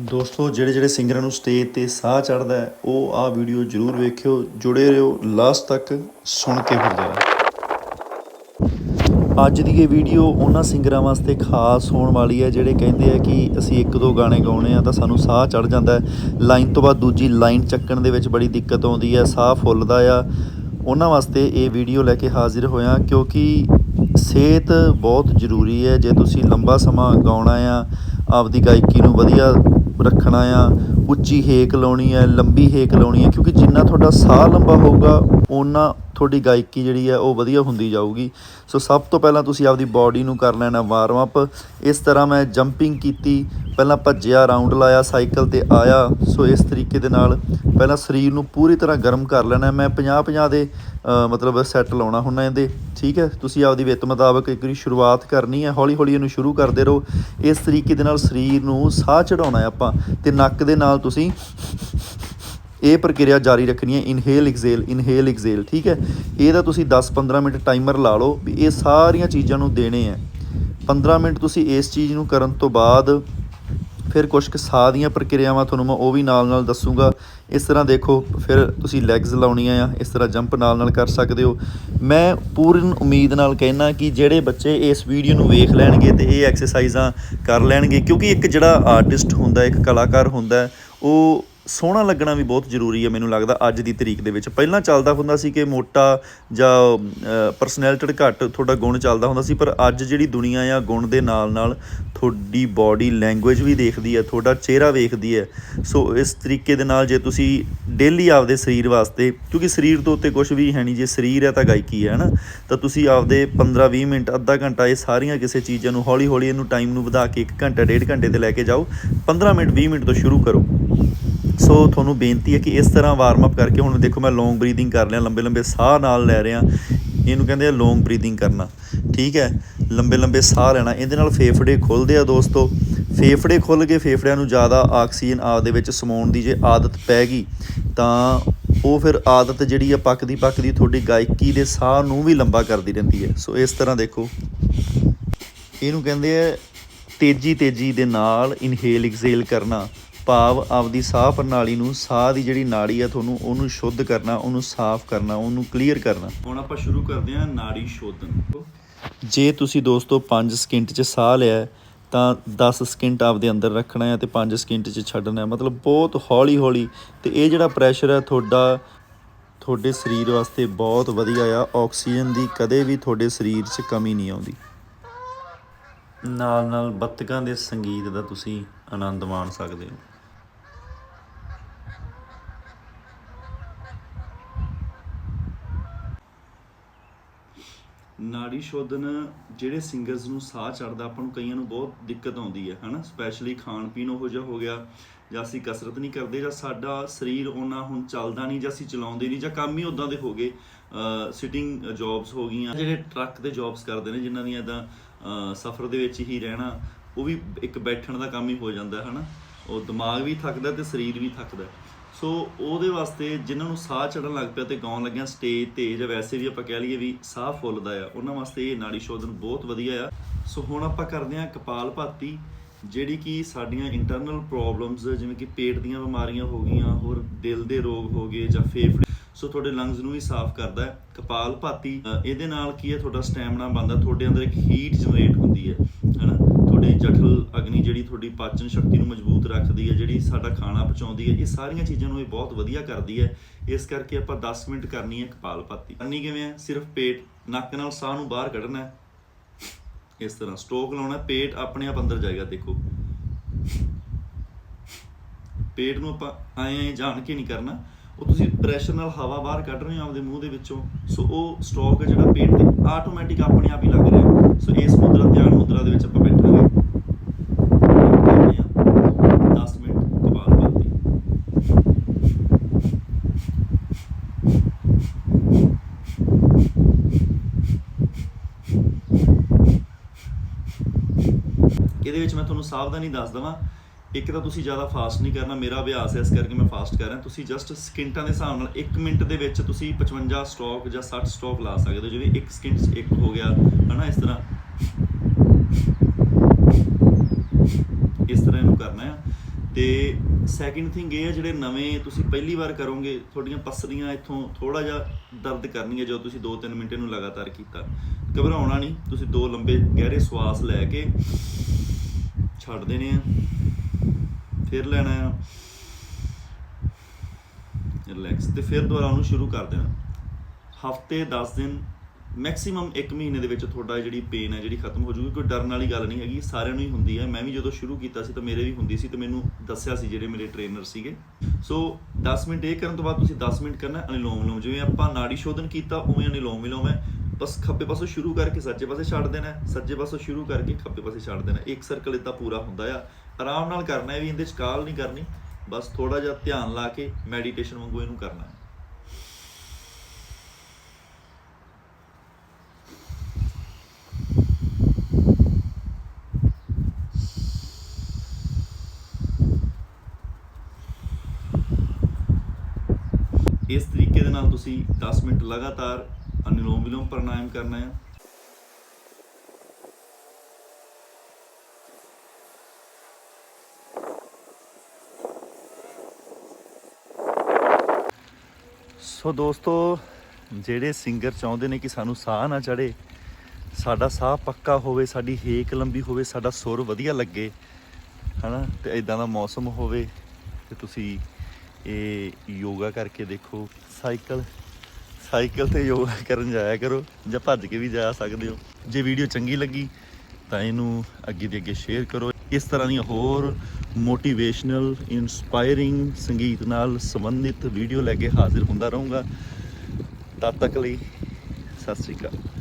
ਦੋਸਤੋ, ਜਿਹੜੇ ਜਿਹੜੇ ਸਿੰਗਰਾਂ ਨੂੰ ਸਟੇਜ ਤੇ ਸਾਹ ਚੜਦਾ ਉਹ ਆਹ ਵੀਡੀਓ ਜਰੂਰ ਵੇਖਿਓ, ਜੁੜੇ ਰਹੋ, ਲਾਸਟ ਤੱਕ ਸੁਣ ਕੇ ਫਿਰ ਜਾਓ। ਅੱਜ ਦੀ ਇਹ ਵੀਡੀਓ ਉਹਨਾਂ ਸਿੰਗਰਾਂ ਵਾਸਤੇ ਖਾਸ ਹੋਣ ਵਾਲੀ ਹੈ, ਜਿਹੜੇ ਕਹਿੰਦੇ ਆ ਕਿ ਅਸੀਂ ਇੱਕ ਦੋ ਗਾਣੇ ਗਾਉਣੇ ਆ ਤਾਂ ਸਾਨੂੰ ਸਾਹ ਚੜ ਜਾਂਦਾ ਹੈ। ਲਾਈਨ ਤੋਂ ਬਾਅਦ ਦੂਜੀ ਲਾਈਨ ਚੱਕਣ ਦੇ ਵਿੱਚ ਬੜੀ ਦਿੱਕਤ ਆਉਂਦੀ ਹੈ, ਸਾਹ ਫੁੱਲਦਾ ਆ। ਉਹਨਾਂ ਵਾਸਤੇ ਇਹ ਵੀਡੀਓ ਲੈ ਕੇ ਹਾਜ਼ਰ ਹੋਇਆ, ਕਿਉਂਕਿ ਸਿਹਤ ਬਹੁਤ ਜ਼ਰੂਰੀ ਹੈ। ਜੇ ਤੁਸੀਂ ਲੰਬਾ ਸਮਾਂ ਗਾਉਣਾ ਆ, ਆਪਦੀ ਗਾਇਕੀ ਨੂੰ ਵਧੀਆ ਰੱਖਣਾ ਆ, ਉੱਚੀ ਹੇਕ ਲਾਉਣੀ ਹੈ, ਲੰਬੀ ਹੇਕ ਲਾਉਣੀ ਹੈ, ਕਿਉਂਕਿ ਜਿੰਨਾ ਤੁਹਾਡਾ ਸਾਹ ਲੰਬਾ ਹੋਊਗਾ, ਓਨਾ ਤੁਹਾਡੀ ਗਾਇਕੀ ਜਿਹੜੀ ਹੈ ਉਹ ਵਧੀਆ ਹੁੰਦੀ ਜਾਊਗੀ। ਸੋ ਸਭ ਤੋਂ ਪਹਿਲਾਂ ਤੁਸੀਂ ਆਪਦੀ ਬਾਡੀ ਨੂੰ ਕਰ ਲੈਣਾ ਵਾਰਮ ਅਪ ਇਸ ਤਰ੍ਹਾਂ ਮੈਂ ਜੰਪਿੰਗ ਕੀਤੀ, ਪਹਿਲਾਂ ਭੱਜਿਆ ਰਾਉਂਡ ਲਾਇਆ ਸਾਈਕਲ ਤੇ ਆਇਆ। ਸੋ ਇਸ ਤਰੀਕੇ ਦੇ ਨਾਲ ਪਹਿਲਾਂ ਸਰੀਰ ਨੂੰ ਪੂਰੀ ਤਰ੍ਹਾਂ ਗਰਮ ਕਰ ਲੈਣਾ। ਮੈਂ 50 50 ਦੇ ਮਤਲਬ ਸੈੱਟ ਲਾਉਣਾ ਹੁੰਦਾ ਇਹਦੇ। ਠੀਕ ਹੈ? ਤੁਸੀਂ ਆਪਦੀ ਵਿੱਤ ਮੁਤਾਬਕ ਇੱਕ ਵਾਰੀ ਸ਼ੁਰੂਆਤ ਕਰਨੀ ਹੈ। ਹੌਲੀ ਹੌਲੀ ਇਹਨੂੰ ਸ਼ੁਰੂ ਕਰਦੇ ਰਹੋ। ਇਸ ਤਰੀਕੇ ਦੇ ਨਾਲ ਸਰੀਰ ਨੂੰ ਸਾਹ ਚੜਾਉਣਾ ਆਪਾਂ ਤੇ ਨੱਕ ਦੇ ਨਾਲ ਤੁਸੀਂ ਇਹ ਪ੍ਰਕਿਰਿਆ ਜਾਰੀ ਰੱਖਣੀ ਹੈ। ਇਨਹੇਲ ਐਕਸੇਲ ਇਨਹੇਲ ਐਕਸੇਲ ਠੀਕ ਹੈ? ਇਹਦਾ ਤੁਸੀਂ 10-15 ਮਿੰਟ ਟਾਈਮਰ ਲਾ ਲਓ ਵੀ ਇਹ ਸਾਰੀਆਂ ਚੀਜ਼ਾਂ ਨੂੰ ਦੇਣੇ ਆ 15 ਮਿੰਟ ਤੁਸੀਂ ਇਸ ਚੀਜ਼ ਨੂੰ ਕਰਨ ਤੋਂ ਬਾਅਦ ਫਿਰ ਕੁਝ ਕੁ ਸਾਹ ਦੀਆਂ ਪ੍ਰਕਿਰਿਆਵਾਂ ਤੁਹਾਨੂੰ ਮੈਂ ਉਹ ਵੀ ਨਾਲ ਨਾਲ ਦੱਸੂਗਾ। ਇਸ ਤਰ੍ਹਾਂ ਦੇਖੋ, ਫਿਰ ਤੁਸੀਂ ਲੈਗਸ ਲਾਉਣੀਆਂ ਆ, ਇਸ ਤਰ੍ਹਾਂ ਜੰਪ ਨਾਲ ਨਾਲ ਕਰ ਸਕਦੇ ਹੋ। ਮੈਂ ਪੂਰਨ ਉਮੀਦ ਨਾਲ ਕਹਿਣਾ ਕਿ ਜਿਹੜੇ ਬੱਚੇ ਇਸ ਵੀਡੀਓ ਨੂੰ ਵੇਖ ਲੈਣਗੇ ਤੇ ਇਹ ਐਕਸਰਸਾਈਜ਼ਾਂ ਕਰ ਲੈਣਗੇ ਕਿਉਂਕਿ ਇੱਕ ਜਿਹੜਾ ਆਰਟਿਸਟ ਹੁੰਦਾ, ਇੱਕ ਕਲਾਕਾਰ ਹੁੰਦਾ, ਉਹ ਸੋਹਣਾ ਲੱਗਣਾ ਵੀ ਬਹੁਤ ਜ਼ਰੂਰੀ ਹੈ, ਮੈਨੂੰ ਲੱਗਦਾ ਅੱਜ ਦੀ ਤਰੀਕ ਦੇ ਵਿੱਚ। ਪਹਿਲਾਂ ਚੱਲਦਾ ਹੁੰਦਾ ਸੀ ਕਿ ਮੋਟਾ ਜਾਂ ਪਰਸਨੈਲਿਟੀ ਘੱਟ ਤੁਹਾਡਾ ਗੁਣ ਚੱਲਦਾ ਹੁੰਦਾ ਸੀ, ਪਰ ਅੱਜ ਜਿਹੜੀ ਦੁਨੀਆ ਆ, ਗੁਣ ਦੇ ਨਾਲ ਨਾਲ ਤੁਹਾਡੀ ਬਾਡੀ ਲੈਂਗੁਏਜ ਵੀ ਦੇਖਦੀ ਹੈ, ਤੁਹਾਡਾ ਚਿਹਰਾ ਵੇਖਦੀ ਹੈ। ਸੋ ਇਸ ਤਰੀਕੇ ਦੇ ਨਾਲ ਜੇ ਤੁਸੀਂ ਡੇਲੀ ਆਪਦੇ ਸਰੀਰ ਵਾਸਤੇ, ਕਿਉਂਕਿ ਸਰੀਰ ਤੋਂ ਉੱਤੇ ਕੁਝ ਵੀ ਹੈ ਨਹੀਂ ਜੇ ਸਰੀਰ ਹੈ ਤਾਂ ਗਾਇਕੀ ਹੈ, ਹਨਾ? ਤਾਂ ਤੁਸੀਂ ਆਪਦੇ 15-20 ਮਿੰਟ, ਅੱਧਾ ਘੰਟਾ ਇਹ ਸਾਰੀਆਂ ਕਿਸੇ ਚੀਜ਼ਾਂ ਨੂੰ ਹੌਲੀ ਹੌਲੀ ਇਹਨੂੰ ਟਾਈਮ ਨੂੰ ਵਧਾ ਕੇ 1 ਘੰਟਾ, ਡੇਢ ਘੰਟੇ ਤੇ ਲੈ ਕੇ ਜਾਓ। 15 ਮਿੰਟ 20 ਮਿੰਟ ਤੋਂ ਸ਼ੁਰੂ ਕਰੋ। ਸੋ ਤੁਹਾਨੂੰ ਬੇਨਤੀ ਹੈ ਕਿ ਇਸ ਤਰ੍ਹਾਂ ਵਾਰਮ ਅਪ ਕਰਕੇ ਹੁਣ ਦੇਖੋ ਮੈਂ ਲੌਂਗ ਬਰੀਥਿੰਗ ਕਰ ਰਿਹਾ, ਲੰਬੇ ਲੰਬੇ ਸਾਹ ਨਾਲ ਲੈ ਰਿਹਾ। ਇਹਨੂੰ ਕਹਿੰਦੇ ਆ ਲੌਂਗ ਬਰੀਥਿੰਗ ਕਰਨਾ। ਠੀਕ ਹੈ? ਲੰਬੇ ਲੰਬੇ ਸਾਹ ਲੈਣਾ। ਇਹਦੇ ਨਾਲ ਫੇਫੜੇ ਖੁੱਲਦੇ ਆ ਦੋਸਤੋ। ਫੇਫੜੇ ਖੁੱਲ ਕੇ ਫੇਫੜਿਆਂ ਨੂੰ ਜ਼ਿਆਦਾ ਆਕਸੀਜਨ ਆਪਦੇ ਵਿੱਚ ਸਮਾਉਣ ਦੀ ਜੇ ਆਦਤ ਪੈ ਗਈ, ਤਾਂ ਉਹ ਫਿਰ ਆਦਤ ਜਿਹੜੀ ਆ ਪੱਕਦੀ ਪੱਕਦੀ ਤੁਹਾਡੀ ਗਾਇਕੀ ਦੇ ਸਾਹ ਨੂੰ ਵੀ ਲੰਬਾ ਕਰਦੀ ਰਹਿੰਦੀ ਹੈ। ਸੋ ਇਸ ਤਰ੍ਹਾਂ ਦੇਖੋ। ਇਹਨੂੰ ਕਹਿੰਦੇ ਆ ਤੇਜ਼ੀ ਤੇਜ਼ੀ ਦੇ ਨਾਲ ਇਨਹੇਲ ਐਕਸੇਲ ਕਰਨਾ। ਭਾਵ ਆਪਦੀ ਸਾਹ ਪ੍ਰਣਾਲੀ ਨੂੰ, ਸਾਹ ਦੀ ਜਿਹੜੀ ਨਾੜੀ ਆ ਤੁਹਾਨੂੰ, ਉਹਨੂੰ ਸ਼ੁੱਧ ਕਰਨਾ, ਉਹਨੂੰ ਸਾਫ਼ ਕਰਨਾ, ਉਹਨੂੰ ਕਲੀਅਰ ਕਰਨਾ। ਹੁਣ ਆਪਾਂ ਸ਼ੁਰੂ ਕਰਦੇ ਹਾਂ ਨਾੜੀ ਸ਼ੋਧਨ ਜੇ ਤੁਸੀਂ ਦੋਸਤੋ 5 ਸਕਿੰਟ 'ਚ ਸਾਹ ਲਿਆ ਤਾਂ 10 ਸਕਿੰਟ ਆਪਦੇ ਅੰਦਰ ਰੱਖਣਾ ਹੈ ਤੇ 5 ਸਕਿੰਟ 'ਚ ਛੱਡਣਾ ਹੈ। ਮਤਲਬ ਬਹੁਤ ਹੌਲੀ ਹੌਲੀ ਤੇ ਇਹ ਜਿਹੜਾ ਪ੍ਰੈਸ਼ਰ ਹੈ ਤੁਹਾਡਾ, ਤੁਹਾਡੇ ਸਰੀਰ ਵਾਸਤੇ ਬਹੁਤ ਵਧੀਆ ਆ। ਆਕਸੀਜਨ ਦੀ ਕਦੇ ਵੀ ਤੁਹਾਡੇ ਸਰੀਰ 'ਚ ਕਮੀ ਨਹੀਂ ਆਉਂਦੀ। ਨਾਲ ਨਾਲ ਬੱਤਕਾਂ ਦੇ ਸੰਗੀਤ ਦਾ ਤੁਸੀਂ ਆਨੰਦ ਮਾਣ ਸਕਦੇ ਹੋ। ਨਾੜੀ ਸ਼ੋਧਨ ਜਿਹੜੇ ਸਿੰਗਰਸ ਨੂੰ ਸਾਹ ਚੜਦਾ ਆਪਾਂ ਨੂੰ ਕਈਆਂ ਨੂੰ ਬਹੁਤ ਦਿੱਕਤ ਆਉਂਦੀ ਹੈ, ਹਨਾ? ਸਪੈਸ਼ਲੀ ਖਾਣ ਪੀਣ ਉਹੋ ਜਿਹਾ ਹੋ ਗਿਆ, ਜਾਂ ਅਸੀਂ ਕਸਰਤ ਨਹੀਂ ਕਰਦੇ, ਜਾਂ ਸਾਡਾ ਸਰੀਰ ਉਹਨਾਂ ਹੁਣ ਚੱਲਦਾ ਨਹੀਂ, ਜਾਂ ਅਸੀਂ ਚਲਾਉਂਦੇ ਨਹੀਂ, ਜਾਂ ਕੰਮ ਹੀ ਉਦਾਂ ਦੇ ਹੋ ਗਏ। ਸਿਟਿੰਗ ਜੌਬਸ ਹੋ ਗਈਆਂ, ਜਿਹੜੇ ਟਰੱਕ ਤੇ ਜੌਬਸ ਕਰਦੇ ਨੇ, ਜਿਨ੍ਹਾਂ ਦੀਆਂ ਇਦਾਂ ਸਫ਼ਰ ਦੇ ਵਿੱਚ ਹੀ ਰਹਿਣਾ, ਉਹ ਵੀ ਇੱਕ ਬੈਠਣ ਦਾ ਕੰਮ ਹੀ ਹੋ ਜਾਂਦਾ ਹੈ ਹਨਾ? ਉਹ ਦਿਮਾਗ ਵੀ ਥੱਕਦਾ ਤੇ ਸਰੀਰ ਵੀ ਥੱਕਦਾ। ਸੋ ਉਹਦੇ ਵਾਸਤੇ ਜਿਨ੍ਹਾਂ ਨੂੰ ਸਾਹ ਚੜਨ ਲੱਗ ਪਿਆ ਤੇ ਗਾਉਣ ਲੱਗਿਆ ਸਟੇਜ ਤੇ ਜਾਂ ਵੈਸੇ ਵੀ ਆਪਾਂ ਕਹਿ ਲਈਏ ਵੀ ਸਾਹ ਫੁੱਲਦਾ ਆ। ਉਹਨਾਂ ਵਾਸਤੇ ਇਹ ਨਾੜੀ ਸ਼ੋਧਨ ਬਹੁਤ ਵਧੀਆ ਆ। ਸੋ ਹੁਣ ਆਪਾਂ ਕਰਦੇ ਹਾਂ ਕਪਾਲ ਭਾਤੀ, ਜਿਹੜੀ ਕਿ ਸਾਡੀਆਂ ਇੰਟਰਨਲ ਪ੍ਰੋਬਲਮਸ ਜਿਵੇਂ ਕਿ ਪੇਟ ਦੀਆਂ ਬਿਮਾਰੀਆਂ ਹੋ ਗਈਆਂ, ਹੋਰ ਦਿਲ ਦੇ ਰੋਗ ਹੋ ਗਏ ਜਾਂ ਫੇਫੜੇ ਸੋ ਤੁਹਾਡੇ ਲੰਗਸ ਨੂੰ ਵੀ ਸਾਫ਼ ਕਰਦਾ ਹੈ। ਕਪਾਲ ਭਾਤੀ ਇਹਦੇ ਨਾਲ ਕੀ ਹੈ? ਤੁਹਾਡਾ ਸਟੈਮਿਨਾ ਬਣਦਾ, ਤੁਹਾਡੇ ਅੰਦਰ ਇੱਕ ਹੀਟ ਜਨਰੇਟ ਹੁੰਦੀ ਹੈ, ਹੈਨਾ? ਤੁਹਾਡੀ ਜਠਲ ਅਗਨੀ ਜਿਹੜੀ ਤੁਹਾਡੀ ਪਾਚਨ ਸ਼ਕਤੀ ਨੂੰ ਮਜ਼ਬੂਤ ਰੱਖਦੀ ਹੈ, ਜਿਹੜੀ ਸਾਡਾ ਖਾਣਾ ਪਚਾਉਂਦੀ ਹੈ, ਇਹ ਸਾਰੀਆਂ ਚੀਜ਼ਾਂ ਨੂੰ ਇਹ ਬਹੁਤ ਵਧੀਆ ਕਰਦੀ ਹੈ। ਇਸ ਕਰਕੇ ਆਪਾਂ 10 ਮਿੰਟ ਕਰਨੀ ਹੈ ਕਪਾਲ ਭਾਤੀ। ਕਰਨੀ ਕਿਵੇਂ ਹੈ? ਸਿਰਫ ਪੇਟ, ਨੱਕ ਨਾਲ ਸਾਹ ਨੂੰ ਬਾਹਰ ਕੱਢਣਾ ਹੈ। ਇਸ ਤਰ੍ਹਾਂ ਸਟੋਕ ਲਾਉਣਾ ਪੇਟ ਆਪਣੇ ਆਪ ਅੰਦਰ ਜਾਏਗਾ, ਦੇਖੋ। ਪੇਟ ਨੂੰ ਆਪਾਂ ਐਂ ਜਾਣ ਕੇ ਨਹੀਂ ਕਰਨਾ। ਉਹ ਤੁਸੀਂ ਪ੍ਰੈਸ਼ਰ ਨਾਲ ਹਵਾ ਬਾਹਰ ਕੱਢ ਰਹੇ ਹੋ ਆਪਦੇ ਮੂੰਹ ਦੇ ਵਿੱਚੋਂ। ਸੋ ਉਹ ਸਟ੍ਰੋਕ ਹੈ ਜਿਹੜਾ ਪੇਟ ਤੇ ਆਟੋਮੈਟਿਕ ਆਪਣੇ ਆਪ ਹੀ ਲੱਗ ਰਿਹਾ। ਸੋ ਇਸ ਮੁਦਰਾ, ਧਿਆਨ ਮੁਦਰਾ ਦੇ ਵਿੱਚ ਆਪਾਂ ਬੈਠਾਂਗੇ। 10 ਮਿੰਟ ਕਪਾਲ ਭਾਤੀ ਇਹਦੇ ਵਿੱਚ ਮੈਂ ਤੁਹਾਨੂੰ ਸਾਵਧਾਨੀ ਦੱਸ ਦਵਾਂ। ਇੱਕ ਤਾਂ ਤੁਸੀਂ ਜ਼ਿਆਦਾ ਫਾਸਟ ਨਹੀਂ ਕਰਨਾ, ਮੇਰਾ ਅਭਿਆਸ ਹੈ ਇਸ ਕਰਕੇ ਮੈਂ ਫਾਸਟ ਕਰ ਰਿਹਾ। ਤੁਸੀਂ ਜਸਟ ਸਕਿੰਟਾਂ ਦੇ ਹਿਸਾਬ ਨਾਲ 1 ਮਿੰਟ ਦੇ ਵਿੱਚ ਤੁਸੀਂ 55 ਸਟ੍ਰੋਕ ਜਾਂ 60 ਸਟ੍ਰੋਕ ਲਾ ਸਕਦੇ ਹੋ ਜਿਵੇਂ 1 ਸਕਿੰਟ 'ਚ ਇੱਕ ਹੋ ਗਿਆ, ਹਨਾ ਇਸ ਤਰ੍ਹਾਂ। ਇਸ ਤਰ੍ਹਾਂ ਇਹਨੂੰ ਕਰਨਾ ਹੈ ਤੇ ਸੈਕਿੰਡ ਥਿੰਗ ਇਹ ਹੈ ਜਿਹੜੇ ਨਵੇਂ ਤੁਸੀਂ ਪਹਿਲੀ ਵਾਰ ਕਰੋਗੇ, ਤੁਹਾਡੀਆਂ ਪਸਲੀਆਂ ਇੱਥੋਂ ਥੋੜਾ ਜਿਹਾ ਦਰਦ ਕਰਨਗੀਆਂ ਜਦੋਂ ਤੁਸੀਂ 2-3 ਮਿੰਟ ਇਹਨੂੰ ਲਗਾਤਾਰ ਕੀਤਾ। ਘਬਰਾਉਣਾ ਨਹੀਂ, ਤੁਸੀਂ ਦੋ ਲੰਬੇ ਗਹਿਰੇ ਸਵਾਸ ਲੈ ਕੇ ਛੱਡ ਦੇਣੇ ਆ। ਫਿਰ ਲੈਣਾ ਆ। ਰਿਲੈਕਸ ਤੇ ਫਿਰ ਦੁਬਾਰਾ ਉਹਨੂੰ ਸ਼ੁਰੂ ਕਰ ਦੇਣਾ। ਹਫ਼ਤੇ 10 ਦਿਨ ਮੈਕਸਿਮਮ 1 ਮਹੀਨੇ ਦੇ ਵਿੱਚ ਤੁਹਾਡਾ ਜਿਹੜੀ ਪੇਨ ਹੈ, ਜਿਹੜੀ ਖਤਮ ਹੋ ਜੂਗੀ, ਕੋਈ ਡਰਨ ਵਾਲੀ ਗੱਲ ਨਹੀਂ ਹੈਗੀ। ਸਾਰਿਆਂ ਨੂੰ ਹੀ ਹੁੰਦੀ ਹੈ। ਮੈਂ ਵੀ ਜਦੋਂ ਸ਼ੁਰੂ ਕੀਤਾ ਸੀ ਤਾਂ ਮੇਰੇ ਵੀ ਹੁੰਦੀ ਸੀ ਤੇ ਮੈਨੂੰ ਦੱਸਿਆ ਸੀ ਜਿਹੜੇ ਮੇਰੇ ਟ੍ਰੇਨਰ ਸੀਗੇ। ਸੋ 10 ਮਿੰਟ ਇਹ ਕਰਨ ਤੋਂ ਬਾਅਦ ਤੁਸੀਂ 10 ਮਿੰਟ ਕਰਨਾ, ਅਨੁਲੋਮ ਵਿਲੋਮ ਜਿਵੇਂ ਆਪਾਂ ਨਾੜੀ ਸ਼ੋਧਨ ਕੀਤਾ, ਉਵੇਂ ਅਨਿਲੋਮ ਵਿਲੋਮ ਹੈ। ਬਸ ਖੱਬੇ ਪਾਸੋਂ ਸ਼ੁਰੂ ਕਰਕੇ ਸੱਜੇ ਪਾਸੇ ਛੱਡ ਦੇਣਾ ਸੱਜੇ ਪਾਸੋਂ ਸ਼ੁਰੂ ਕਰਕੇ ਖੱਬੇ ਪਾਸੇ ਛੱਡ ਦੇਣਾ ਇੱਕ ਸਰਕਲ ਇਦਾਂ ਪੂਰਾ ਹੁੰਦਾ ਆ। ਆਰਾਮ ਨਾਲ ਕਰਨਾ ਹੈ, ਵੀ ਇਹਦੇ ਚ ਕਾਲ ਨਹੀਂ ਕਰਨੀ, ਬਸ ਥੋੜਾ ਜਿਹਾ ਧਿਆਨ ਲਾ ਕੇ ਮੈਡੀਟੇਸ਼ਨ ਵਾਂਗੂ ਇਹਨੂੰ ਕਰਨਾ ਹੈ। ਇਸ ਤਰੀਕੇ ਦੇ ਨਾਲ ਤੁਸੀਂ 10 ਮਿੰਟ ਲਗਾਤਾਰ ਅਨੁਲੋਮ ਵਿਲੋਮ ਪ੍ਰਾਣਾਯਾਮ ਕਰਨਾ ਹੈ। ਸੋ ਦੋਸਤੋ, ਜਿਹੜੇ ਸਿੰਗਰ ਚਾਹੁੰਦੇ ਨੇ ਕਿ ਸਾਨੂੰ ਸਾਹ ਨਾ ਚੜੇ ਸਾਡਾ ਸਾਹ ਪੱਕਾ ਹੋਵੇ, ਸਾਡੀ ਹੇਕ ਲੰਬੀ ਹੋਵੇ, ਸਾਡਾ ਸੁਰ ਵਧੀਆ ਲੱਗੇ, ਹਨਾ? ਤੇ ਇਦਾਂ ਦਾ ਮੌਸਮ ਹੋਵੇ, ਤੇ ਤੁਸੀਂ ਇਹ ਯੋਗਾ ਕਰਕੇ ਦੇਖੋ, ਸਾਈਕਲ ਸਾਈਕਲ ਤੇ ਯੋਗਾ ਕਰਨ ਜਾਇਆ ਕਰੋ, ਜਾਂ ਭੱਜ ਕੇ ਵੀ ਜਾ ਸਕਦੇ ਹੋ। ਜੇ ਵੀਡੀਓ ਚੰਗੀ ਲੱਗੀ, ਤਾਂ ਇਹਨੂੰ ਅੱਗੇ ਦੇ ਅੱਗੇ ਸ਼ੇਅਰ ਕਰੋ। ਇਸ ਤਰ੍ਹਾਂ ਦੀਆਂ ਹੋਰ ਮੋਟੀਵੇਸ਼ਨਲ, ਇਨਸਪਾਇਰਿੰਗ ਸੰਗੀਤ ਨਾਲ ਸੰਬੰਧਿਤ ਵੀਡੀਓ ਲੈ ਕੇ ਹਾਜ਼ਰ ਹੁੰਦਾ ਰਹੂੰਗਾ। ਤਦ ਤੱਕ ਲਈ ਸਤਿ ਸ੍ਰੀ ਅਕਾਲ।